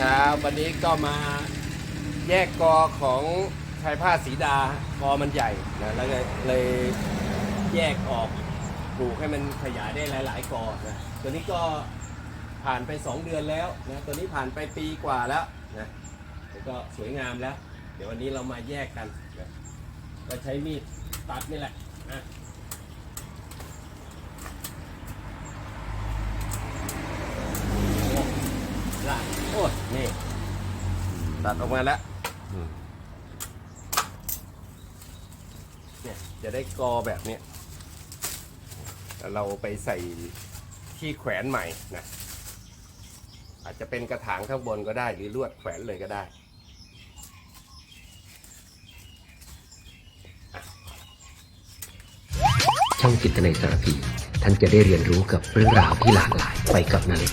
ครับวันนี้ก็มาแยกกอของชายผ้าสีดากอมันใหญ่นะแล้วก็เลยแยกออกปลูกให้มันขยายได้หลาย ๆกอนะตัวนี้ก็ผ่านไป 2 เดือนแล้วนะตัวนี้ผ่านไปปีกว่าแล้วนะแล้วก็สวยงามแล้ว เดี๋ยววันนี้เรามาแยกกันนะก็ใช้มีดตัดนี่แหละนะโอ้ยนี่ ตัดออกมาแล้วอืมเนี่ยจะได้กอแบบเนี้ยแล้วเราไปใส่ที่แขวนใหม่นะอาจจะเป็นกระถางข้างบนก็ได้ หรือลวดแขวนเลยก็ได้ ช่องจิตในสารพีท่านจะได้เรียนรู้กับเรื่องราวที่หลากหลายไปกับนาเล็ก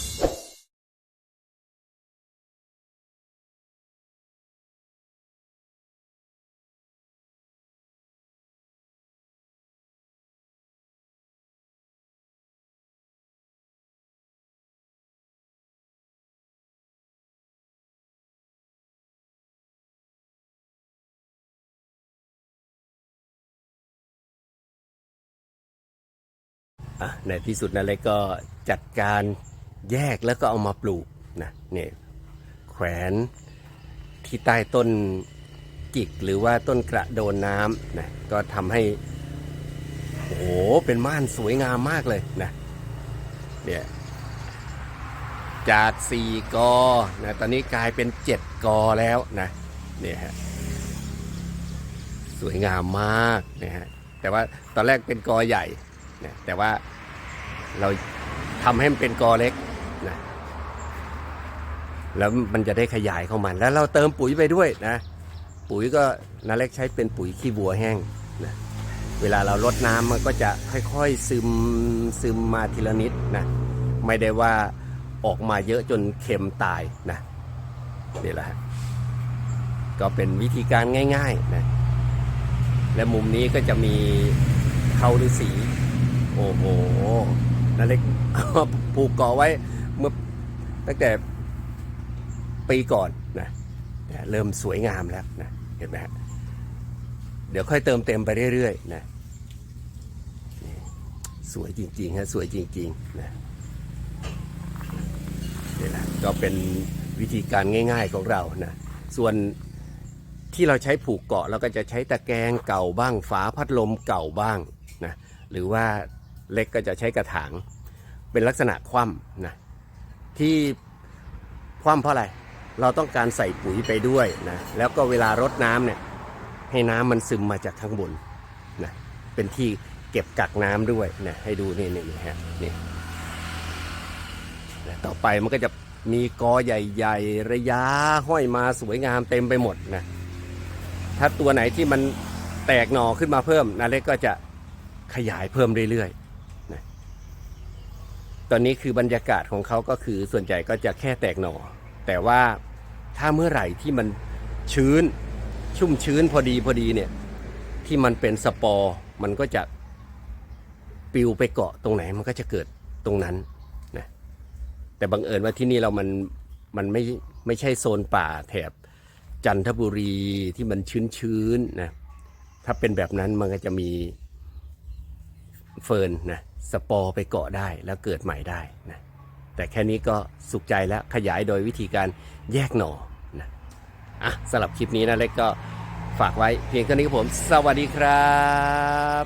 ในที่สุดนาเล็กก็จัดการแยกแล้วก็เอามาปลูกนะเนี่ยแขวนที่ใต้ต้นจิกหรือว่าต้นกระโดนน้ำนะก็ทำให้โอ้โหเป็นม่านสวยงามมากเลยนะเนี่ยจากสี่กอนะตอนนี้กลายเป็นเจ็ดกอแล้วนะเนี่ยฮะสวยงามมากนะฮะแต่ว่าตอนแรกเป็นกอใหญ่ นะแต่ว่าเราทำให้มันเป็นกอเล็กนะแล้วมันจะได้ขยายเข้ามัน แล้วเราเติมปุ๋ยไปด้วยนะ ปุ๋ยก็นาเล็กใช้เป็นปุ๋ยขี้วัวแห้งนะเวลาเราลดน้ำมันก็จะค่อยๆซึมซึมมาทีละนิดนะไม่ได้ว่าออกมาเยอะจนเค็มตายนะนี่แหละฮะก็เป็นวิธีการง่ายๆนะและมุมนี้ก็จะมีเขาฤาษี โอ้โหนาเล็กผูกเกาะไว้เมื่อตั้งแต่ปีก่อนนะเริ่มสวยงามแล้วนะเห็นไหมฮะเดี๋ยวค่อยเติมเต็มไปเรื่อยๆนะสวยจริงๆฮะสวยจริงๆนะนี่แหละก็เป็นวิธีการง่าย ๆของเรานะส่วนที่เราใช้ผูกเกาะเราก็จะใช้ตะแกรงเก่าบ้างฝาพัดลมเก่าบ้างนะหรือว่า เล็กก็จะใช้กระถาง เป็นลักษณะคว่ำนะที่คว่ำเพราะอะไร เราต้องการใส่ปุ๋ยไปด้วยนะแล้วก็เวลารดน้ำเนี่ยให้น้ำมันซึมมาจากข้างบนนะเป็นที่เก็บกักน้ำด้วยนะให้ดูนี่นี่นี่ฮะนี่ต่อไปมันก็จะมีกอใหญ่ๆ ระยะห้อยมาสวยงามเต็มไปหมดนะถ้าตัวไหนที่มันแตกหน่อขึ้นมาเพิ่มนาเล็กก็จะขยายเพิ่มเรื่อย ตอนนี้คือบรรยากาศของเขาก็คือส่วนใหญ่ก็จะแค่แตกหน่อ แต่ว่าถ้าเมื่อไหร่ที่มันชื้นชุ่มชื้นพอดีพอดีเนี่ยที่มันเป็นสปอร์มันก็จะปิวไปเกาะตรงไหนมันก็จะเกิดตรงนั้นนะแต่บังเอิญว่าที่นี่เรามันมันไม่ไม่ใช่โซนป่าแถบจันทบุรีที่มันชื้นๆนะถ้าเป็นแบบนั้นมันก็จะมีเฟิร์นนะ สปอร์ไปเกาะได้แล้วเกิดใหม่ได้นะแต่แค่นี้ก็สุขใจแล้วขยายโดยวิธีการแยกหน่อนะอะสำหรับคลิปนี้นะเล็กก็ฝากไว้เพียงเท่านี้ครับผม สวัสดีครับ